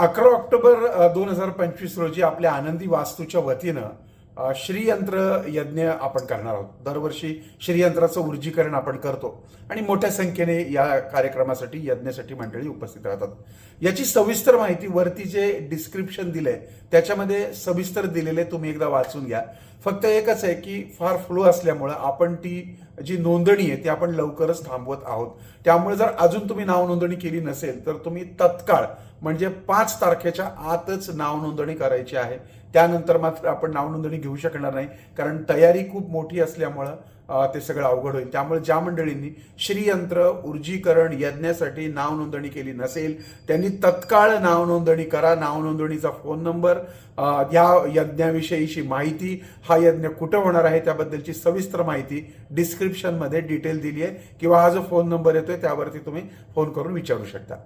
अकरा ऑक्टोबर दोन हजार पंचवीस रोजी आपल्या आनंदी वास्तूच्या वतीनं श्रीयंत्र यज्ञ आपण करणार आहोत. दरवर्षी श्रीयंत्राचं ऊर्जीकरण आपण करतो आणि मोठ्या संख्येने या कार्यक्रमासाठी यज्ञासाठी मंडळी उपस्थित राहतात. याची सविस्तर माहिती वरती जे डिस्क्रिप्शन दिलंय त्याच्यामध्ये सविस्तर दिलेले तुम्ही एकदा वाचून घ्या. फक्त एकच आहे की फार फ्लो असल्यामुळं आपण ती जी नोंदणी आहे ती आपण लवकरच थांबवत आहोत. त्यामुळे जर अजून तुम्ही नाव नोंदणी केली नसेल तर तुम्ही तत्काळ म्हणजे पाच तारखेच्या आतच नाव नोंदणी करायची आहे. त्यानंतर मात्र आपण नाव नोंदणी घेऊ घेऊ शकणार नाही. कारण तयारी खूप मोठी असल्यामुळं ते सगळं अवघड होईल. त्यामुळे ज्या मंडळींनी श्रीयंत्र ऊर्जीकरण यज्ञासाठी नाव नोंदणी केली नसेल त्यांनी तत्काळ नाव नोंदणी करा. नाव नोंदणीचा फोन नंबर या यज्ञाविषयीची माहिती हा यज्ञ कुठं होणार आहे त्याबद्दलची सविस्तर माहिती डिस्क्रिप्शनमध्ये डिटेल दिली आहे. किंवा हा जो फोन नंबर येतोय त्यावरती तुम्ही फोन करून विचारू शकता.